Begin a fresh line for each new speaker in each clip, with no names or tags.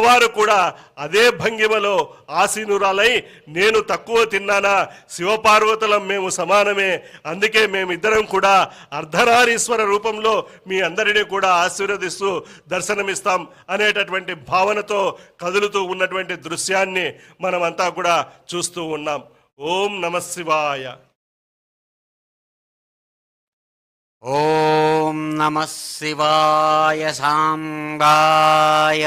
వారు కూడా అదే భంగిమలో ఆసీనురాలై నేను తక్కువ తిన్నానా? శివపార్వతులం మేము సమానమే. అందుకే మేమిద్దరం కూడా అర్ధనారీశ్వర రూపంలో మీ అందరినీ కూడా ఆశీర్వదిస్తూ దర్శనమిస్తాం అనేటటువంటి భావనతో కదులుతూ ఉన్నటువంటి దృశ్యాన్ని మనమంతా కూడా చూస్తూ ఉన్నాం. ఓం నమ శివాయ.
నమ శివాయ సాంబాయ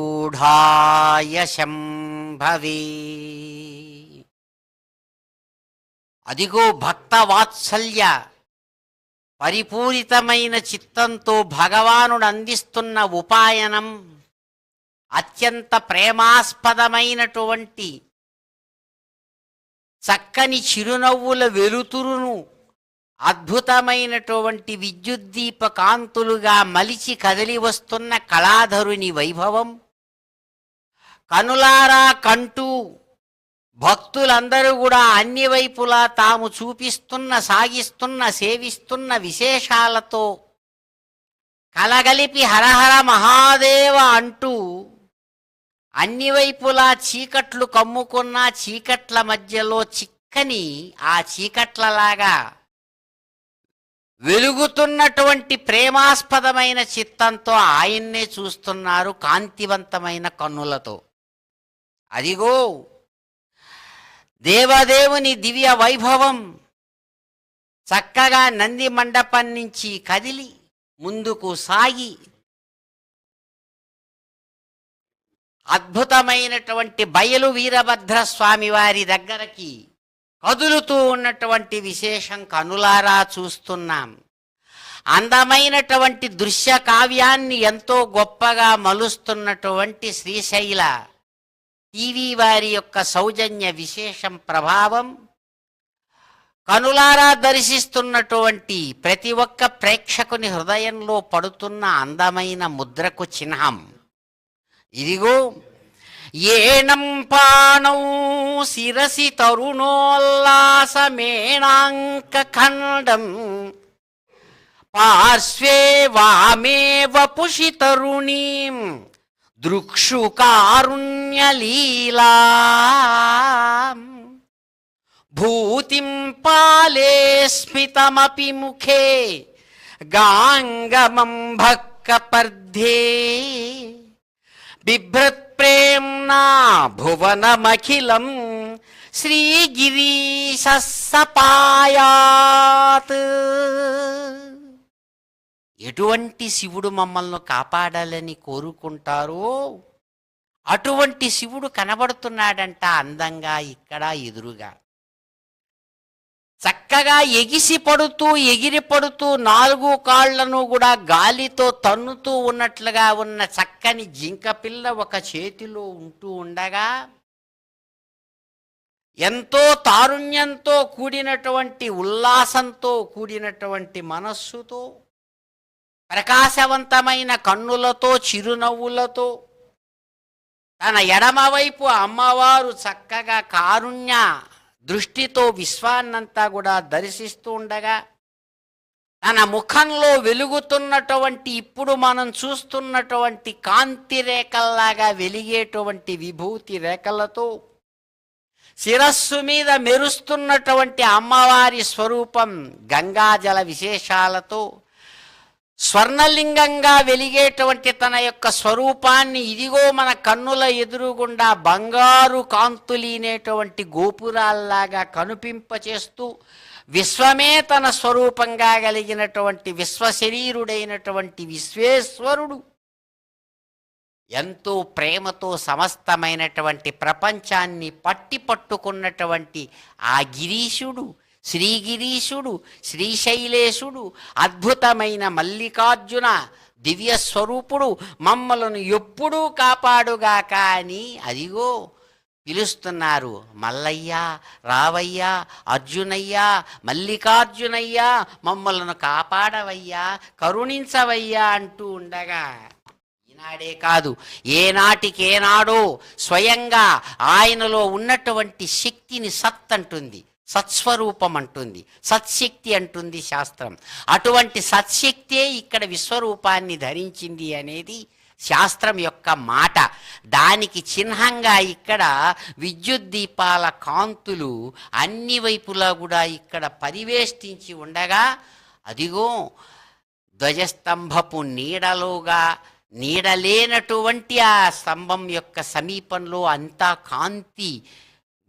హంసవాహనారూఢాయ శంభవే అదిగో భక్త వాత్సల్య పరిపూరితమైన చిత్తంతో భగవానుడు అందిస్తున్న ఉపాయనం అత్యంత ప్రేమాస్పదమైనటువంటి చక్కని చిరునవ్వుల వెలుతురును అద్భుతమైనటువంటి విద్యుద్దీప కాంతులుగా మలిచి కదిలి వస్తున్న కళాధరుని వైభవం. కనులారా కంటూ భక్తులందరూ కూడా అన్ని వైపులా తాము చూపిస్తున్న సాగిస్తున్న సేవిస్తున్న విశేషాలతో కలగలిపి హరహర మహాదేవ అంటూ అన్ని వైపులా చీకట్లు కమ్ముకున్న చీకట్ల మధ్యలో చిక్కని ఆ చీకట్లలాగా వెలుగుతున్నటువంటి ప్రేమాస్పదమైన చిత్తంతో ఆయన్నే చూస్తున్నారు కాంతివంతమైన కన్నులతో. అదిగో దేవదేవుని దివ్య వైభవం చక్కగా నంది మండపం నుంచి కదిలి ముందుకు సాగి అద్భుతమైనటువంటి బయలు వీరభద్ర స్వామి వారి దగ్గరకి కదులుతూ ఉన్నటువంటి విశేషం కనులారా చూస్తున్నాం. అందమైనటువంటి దృశ్య కావ్యాన్ని ఎంతో గొప్పగా మలుస్తున్నటువంటి శ్రీశైల టీవీ వారి యొక్క సౌజన్య విశేషం ప్రభావం కనులారా దర్శిస్తున్నటువంటి ప్రతి ఒక్క ప్రేక్షకుని హృదయంలో పడుతున్న అందమైన ముద్రకు చిహ్నం. ఇదిగో ఏనం పాణౌ శిరసి తరుణోల్లాసమేణాంక ఖండం. పార్శ్వే వామే వపుషి తరుణీం దృక్షుకారుణ్యలీలా భూతిం పాలే స్మితమపి ముఖే గాంగమం భక్క పర్ధే. బిభ్రత్ప్రేమ్నా భువనమఖిలం శ్రీగిరీశపాయాత్ ఎటువంటి శివుడు మమ్మల్ని కాపాడాలని కోరుకుంటారో అటువంటి శివుడు కనబడుతున్నాడంట అందంగా ఇక్కడ ఎదురుగా. చక్కగా ఎగిసి పడుతూ ఎగిరి పడుతూ నాలుగు కాళ్ళను కూడా గాలితో తన్నుతూ ఉన్నట్లుగా ఉన్న చక్కని జింక పిల్ల ఒక చేతిలో ఉంటూ ఉండగా ఎంతో తారుణ్యంతో కూడినటువంటి ఉల్లాసంతో కూడినటువంటి మనస్సుతో ప్రకాశవంతమైన కన్నులతో చిరునవ్వులతో తన ఎడమవైపు అమ్మవారు చక్కగా కారుణ్య దృష్టితో విశ్వాన్నంతా కూడా దర్శిస్తూ ఉండగా తన ముఖంలో వెలుగుతున్నటువంటి ఇప్పుడు మనం చూస్తున్నటువంటి కాంతి రేఖల్లాగా వెలిగేటువంటి విభూతి రేఖలతో శిరస్సు మీద మెరుస్తున్నటువంటి అమ్మవారి స్వరూపం గంగాజల విశేషాలతో స్వర్ణలింగంగా వెలిగేటువంటి తన యొక్క స్వరూపాన్ని ఇదిగో మన కన్నుల ఎదురుగుండా బంగారు కాంతులీనేటువంటి గోపురాల్లాగా కనుపింపచేస్తూ విశ్వమే తన స్వరూపంగా కలిగినటువంటి విశ్వశరీరుడైనటువంటి విశ్వేశ్వరుడు. ఎంతో ప్రేమతో సమస్తమైనటువంటి ప్రపంచాన్ని పట్టి పట్టుకున్నటువంటి ఆ గిరీశుడు శ్రీగిరీశుడు శ్రీశైలేశుడు అద్భుతమైన మల్లికార్జున దివ్య స్వరూపుడు మమ్మలను ఎప్పుడూ కాపాడుగాక అని అదిగో పిలుస్తున్నారు. మల్లయ్య రావయ్యా అర్జునయ్యా మల్లికార్జునయ్యా మమ్మలను కాపాడవయ్యా కరుణించవయ్యా అంటూ ఉండగా ఈనాడే కాదు ఏనాటికేనాడో స్వయంగా ఆయనలో ఉన్నటువంటి శక్తిని సత్ అంటుంది సత్స్వరూపం అంటుంది సత్శక్తి అంటుంది శాస్త్రం. అటువంటి సత్శక్తే ఇక్కడ విశ్వరూపాన్ని ధరించింది అనేది శాస్త్రం యొక్క మాట. దానికి చిహ్నంగా ఇక్కడ విద్యుత్ దీపాల కాంతులు అన్ని వైపులా కూడా ఇక్కడ పరివేష్టించి ఉండగా అదిగో ధ్వజస్తంభపు నీడలోగా నీడలేనటువంటి ఆ స్తంభం యొక్క సమీపంలో అంతా కాంతి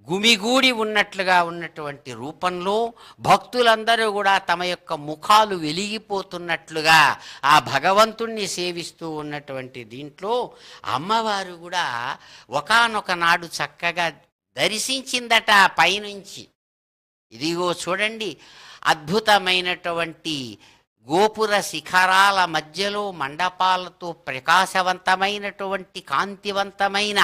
గుమిగూడి ఉన్నట్లుగా ఉన్నటువంటి రూపంలో భక్తులందరూ కూడా తమ యొక్క ముఖాలు వెలిగిపోతున్నట్లుగా ఆ భగవంతుణ్ణి సేవిస్తూ ఉన్నటువంటి దీంట్లో అమ్మవారు కూడా ఒకనొక నాడు చక్కగా దర్శించిందట పైనుంచి. ఇదిగో చూడండి అద్భుతమైనటువంటి గోపుర శిఖరాల మధ్యలో మండపాలతో ప్రకాశవంతమైనటువంటి కాంతివంతమైన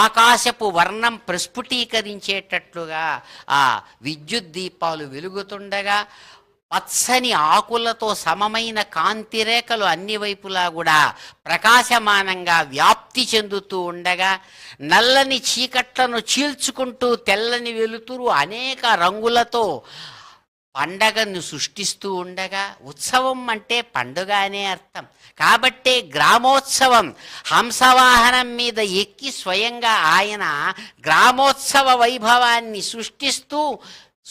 ఆకాశపు వర్ణం ప్రస్ఫుటీకరించేటట్లుగా ఆ విద్యుత్ దీపాలు వెలుగుతుండగా పచ్చని ఆకులతో సమమైన కాంతి రేఖలు అన్ని వైపులా కూడా ప్రకాశమానంగా వ్యాప్తి చెందుతూ ఉండగా నల్లని చీకట్లను చీల్చుకుంటూ తెల్లని వెలుతురు అనేక రంగులతో పండగను సృష్టిస్తూ ఉండగా ఉత్సవం అంటే పండుగ అనే అర్థం. కాబట్టే గ్రామోత్సవం హంసవాహనం మీద ఎక్కి స్వయంగా ఆయన గ్రామోత్సవ వైభవాన్ని సృష్టిస్తూ